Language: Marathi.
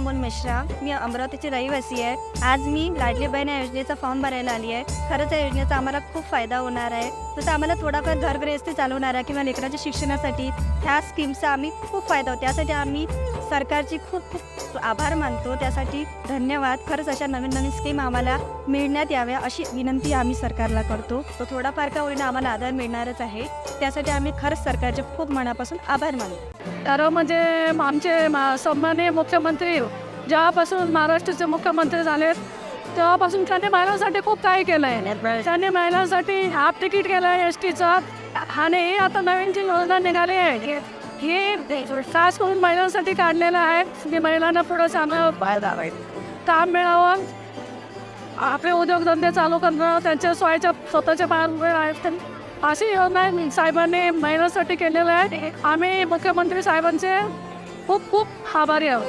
मिश्रा. मी अमरावतीची रहिवासी आहे. आज मी लाडली बहीण या योजनेचा फॉर्म भरायला आली आहे. खरंच या योजनेचा आम्हाला खूप फायदा होणार आहे. तसं आम्हाला थोडाफार घरगृहस्थी आहे किंवा लेकराच्या शिक्षणासाठी ह्या स्कीमचा आम्ही खूप फायदा होतो. त्यासाठी आम्ही सरकारची खूप खूप आभार मानतो. त्यासाठी धन्यवाद. खरंच अशा नवीन नवीन स्कीम आम्हाला मिळण्यात याव्या अशी विनंती आम्ही सरकारला करतो. तो थोडाफार का होईना आम्हाला आधार मिळणारच आहे. त्यासाठी आम्ही खरंच सरकारचे खूप मनापासून आभार मानतो. तर म्हणजे आमचे मा- सन्माननीय मुख्यमंत्री जेव्हापासून महाराष्ट्राचे मुख्यमंत्री झालेत तेव्हापासून त्यांनी महिलांसाठी खूप काही केलं आहे त्यांनी महिलांसाठी हाफ तिकीट केलं आहे एस टीचं आणि आता नवीन जी योजना निघाली आहे ही खास करून महिलांसाठी काढलेलं आहे. की महिलांना पुढं चांगलं काम मिळावं. आपले उद्योगधंदे चालू करणं त्यांच्या स्वतःच्या स्वतःच्या पायावर उभे आहेत अशी योजना साहेबांनी महिलांसाठी केलेलं आहे. आम्ही मुख्यमंत्री साहेबांचे खूप खूप आभारी आहोत.